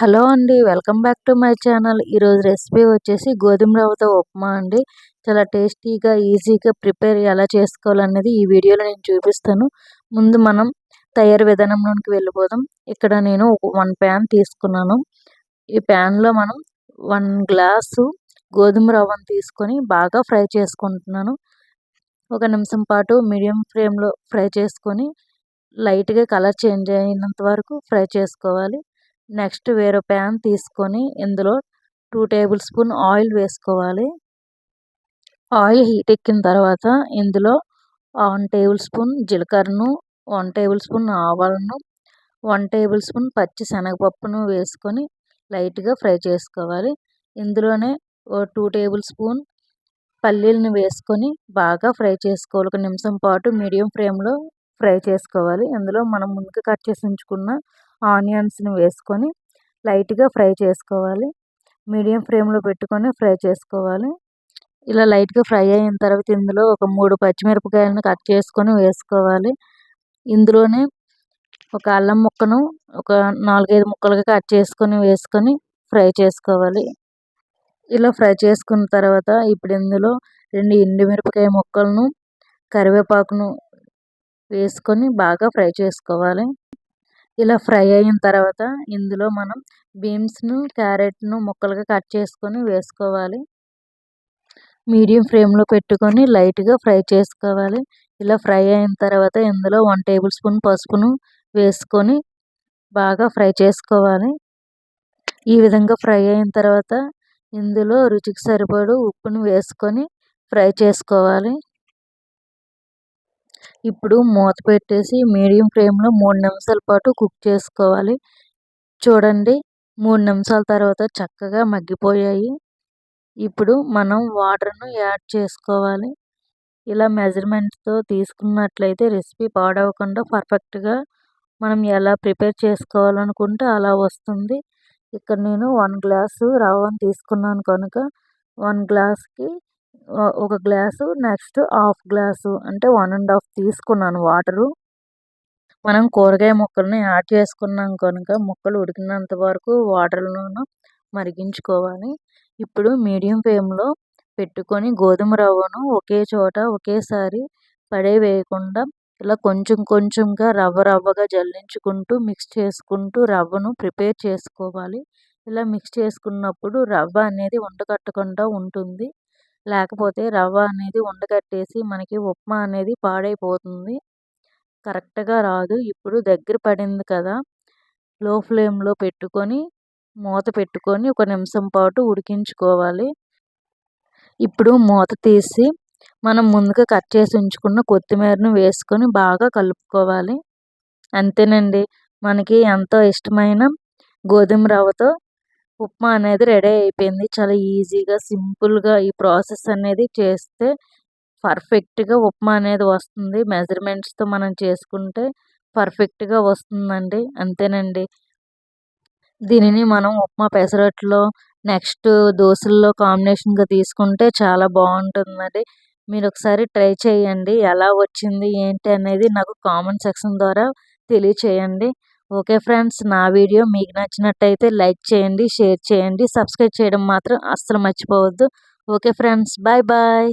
Hello అండి welcome back to my channel. ఈరోజు recipe వచ్చేసి గోధుమ రవ్వతో ఉప్మా అండి. చాలా టేస్టీగా ఈజీగా ప్రిపేర్ ఎలా చేసుకోవాలనేది ఈ వీడియోలో నేను చూపిస్తాను. ముందు మనం తయారు విధానంలోనికి వెళ్ళిపోదాం. ఇక్కడ నేను వన్ ప్యాన్ తీసుకున్నాను. ఈ ప్యాన్లో మనం వన్ గ్లాసు గోధుమ రవ్వను తీసుకొని బాగా ఫ్రై చేసుకుంటున్నాను. ఒక నిమిషం పాటు మీడియం ఫ్లేమ్లో ఫ్రై చేసుకొని లైట్గా కలర్ చేంజ్ అయినంత వరకు ఫ్రై చేసుకోవాలి. నెక్స్ట్ వేరే ప్యాన్ తీసుకొని ఇందులో టూ టేబుల్ స్పూన్ ఆయిల్ వేసుకోవాలి. ఆయిల్ హీట్ ఎక్కిన తర్వాత ఇందులో వన్ టేబుల్ స్పూన్ జీలకర్రను వన్ టేబుల్ స్పూన్ ఆవాలను వన్ టేబుల్ స్పూన్ పచ్చి శనగపప్పును వేసుకొని లైట్గా ఫ్రై చేసుకోవాలి. ఇందులోనే ఓ టూ టేబుల్ స్పూన్ పల్లీలను వేసుకొని బాగా ఫ్రై చేసుకోవాలి. ఒక నిమిషం పాటు మీడియం ఫ్లేమ్లో ఫ్రై చేసుకోవాలి. ఇందులో మనం ముందుగా కట్ చేసి ఉంచుకున్న ఆనియన్స్ని వేసుకొని లైట్గా ఫ్రై చేసుకోవాలి. మీడియం ఫ్లేమ్లో పెట్టుకొని ఫ్రై చేసుకోవాలి. ఇలా లైట్గా ఫ్రై అయిన తర్వాత ఇందులో ఒక మూడు పచ్చిమిరపకాయలను కట్ చేసుకొని వేసుకోవాలి. ఇందులోనే ఒక అల్లం ముక్కను ఒక నాలుగైదు ముక్కలుగా కట్ చేసుకొని వేసుకొని ఫ్రై చేసుకోవాలి. ఇలా ఫ్రై చేసుకున్న తర్వాత ఇప్పుడు ఇందులో రెండు ఎండుమిరపకాయ ముక్కలను కరివేపాకును వేసుకొని బాగా ఫ్రై చేసుకోవాలి. ఇలా ఫ్రై అయిన తర్వాత ఇందులో మనం బీన్స్ను క్యారెట్ను ముక్కలుగా కట్ చేసుకొని వేసుకోవాలి. మీడియం ఫ్లేమ్లో పెట్టుకొని లైట్గా ఫ్రై చేసుకోవాలి. ఇలా ఫ్రై అయిన తర్వాత ఇందులో వన్ టేబుల్ స్పూన్ పసుపును వేసుకొని బాగా ఫ్రై చేసుకోవాలి. ఈ విధంగా ఫ్రై అయిన తర్వాత ఇందులో రుచికి సరిపడు ఉప్పును వేసుకొని ఫ్రై చేసుకోవాలి. ఇప్పుడు మూత పెట్టేసి మీడియం ఫ్లేమ్లో మూడు నిమిషాల పాటు కుక్ చేసుకోవాలి. చూడండి మూడు నిమిషాల తర్వాత చక్కగా మగ్గిపోయాయి. ఇప్పుడు మనం వాటర్ను యాడ్ చేసుకోవాలి. ఇలా మెజర్మెంట్తో తీసుకున్నట్లయితే రెసిపీ పాడవకుండా పర్ఫెక్ట్గా మనం ఎలా ప్రిపేర్ చేసుకోవాలనుకుంటే అలా వస్తుంది. ఇక్కడ నేను వన్ గ్లాసు రవ్వను తీసుకున్నాను కనుక వన్ గ్లాస్కి ఒక గ్లాసు నెక్స్ట్ హాఫ్ గ్లాసు అంటే వన్ అండ్ హాఫ్ తీసుకున్నాను వాటరు. మనం కూరగాయ ముక్కల్ని యాడ్ చేసుకున్నాం కనుక ముక్కలు ఉడికినంత వరకు వాటర్లోనూ మరిగించుకోవాలి. ఇప్పుడు మీడియం ఫ్లేమ్లో పెట్టుకొని గోధుమ రవ్వను ఒకే చోట ఒకేసారి పడే వేయకుండా ఇలా కొంచెం కొంచెంగా రవ్వ రవ్వగా జల్లించుకుంటూ మిక్స్ చేసుకుంటూ రవ్వను ప్రిపేర్ చేసుకోవాలి. ఇలా మిక్స్ చేసుకున్నప్పుడు రవ్వ అనేది ఉండకట్టకుండా ఉంటుంది. లేకపోతే రవ్వ అనేది ఉండకట్టేసి మనకి ఉప్మా అనేది పాడైపోతుంది. కరెక్ట్గా రాదు. ఇప్పుడు దగ్గర పడింది కదా! లో ఫ్లేమ్లో పెట్టుకొని మూత పెట్టుకొని ఒక నిమిషం పాటు ఉడికించుకోవాలి. ఇప్పుడు మూత తీసి మనం ముందుగా కట్ చేసి ఉంచుకున్న కొత్తిమీరను వేసుకొని బాగా కలుపుకోవాలి. అంతేనండి. మనకి ఎంతో ఇష్టమైన గోధుమ రవ్వతో ఉప్మా అనేది రెడీ అయిపోయింది. చాలా ఈజీగా సింపుల్గా ఈ ప్రాసెస్ అనేది చేస్తే పర్ఫెక్ట్గా ఉప్మా అనేది వస్తుంది. మెజర్మెంట్స్తో మనం చేసుకుంటే పర్ఫెక్ట్గా వస్తుందండి. అంతేనండి. దీనిని మనం ఉప్మా పెసరట్లో నెక్స్ట్ దోశల్లో కాంబినేషన్గా తీసుకుంటే చాలా బాగుంటుందండి. మీరు ఒకసారి ట్రై చేయండి. ఎలా వచ్చింది ఏంటి అనేది నాకు కామెంట్ సెక్షన్ ద్వారా తెలియచేయండి. ఓకే ఫ్రెండ్స్ నా వీడియో మీకు నచ్చినట్టయితే లైక్ చేయండి షేర్ చేయండి సబ్స్క్రైబ్ చేయడం మాత్రం అస్సలు మర్చిపోవద్దు. Okay friends bye bye.